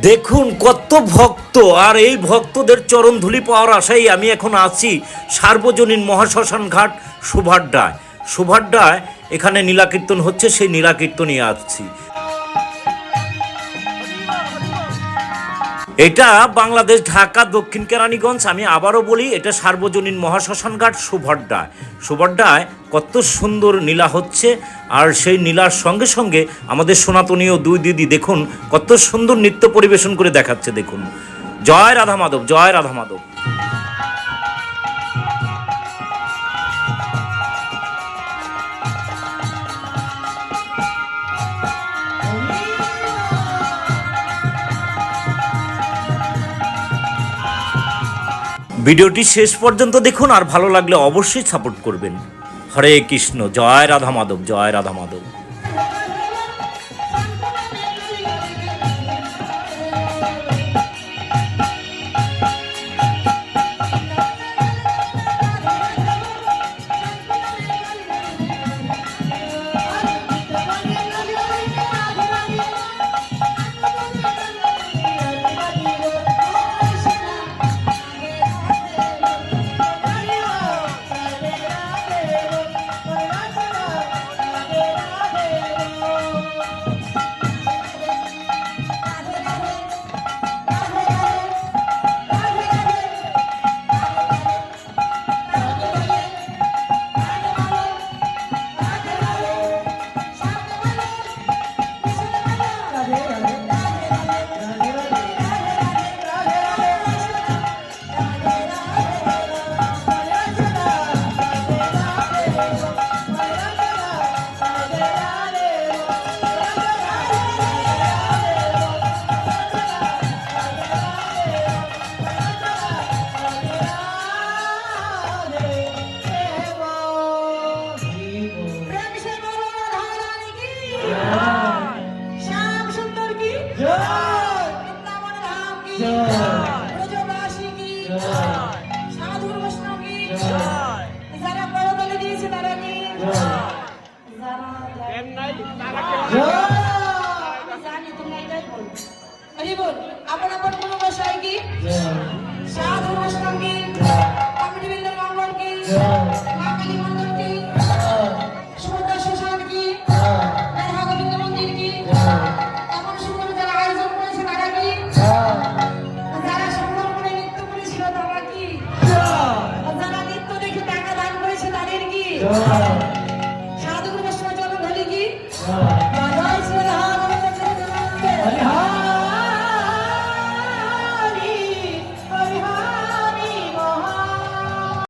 দেখুন কত ভক্ত, আর এই ভক্তদের চরণ চরণধুলি পাওয়ার আশায় আমি এখন আছি সার্বজনীন মহাশ্মশান ঘাট সুভাড্ডায়। সুভাড্ডায় এখানে নীলাকীর্তন হচ্ছে, সেই নীলাকীর্তনই আসছি এটা বাংলাদেশ, ঢাকা, দক্ষিণ কেরানীগঞ্জ, আমি আবারও বলি, এটা সার্বজনীন মহাশ্মশান ঘাট সুভড্ডায় সুভড্ডায় কত সুন্দর নীলা হচ্ছে, আর সেই নীলার সঙ্গে সঙ্গে আমাদের সনাতনীয় দুই দিদি দেখুন, কত সুন্দর নৃত্য পরিবেশন করে দেখাচ্ছে, দেখুন। জয় রাধা মাধব জয় রাধা মাধব ভিডিওটি শেষ পর্যন্ত দেখুন আর ভালো লাগলে অবশ্যই সাপোর্ট করবেন। হরে কৃষ্ণ, জয় রাধা মাধব, জয় রাধা মাধব। যারা করতালি দিয়েছে তারা কি জানি তোমরা এটাই বল হরি বল আপন আপন কোনো বসাই সারা দুপুর সময় চলন হলে কি?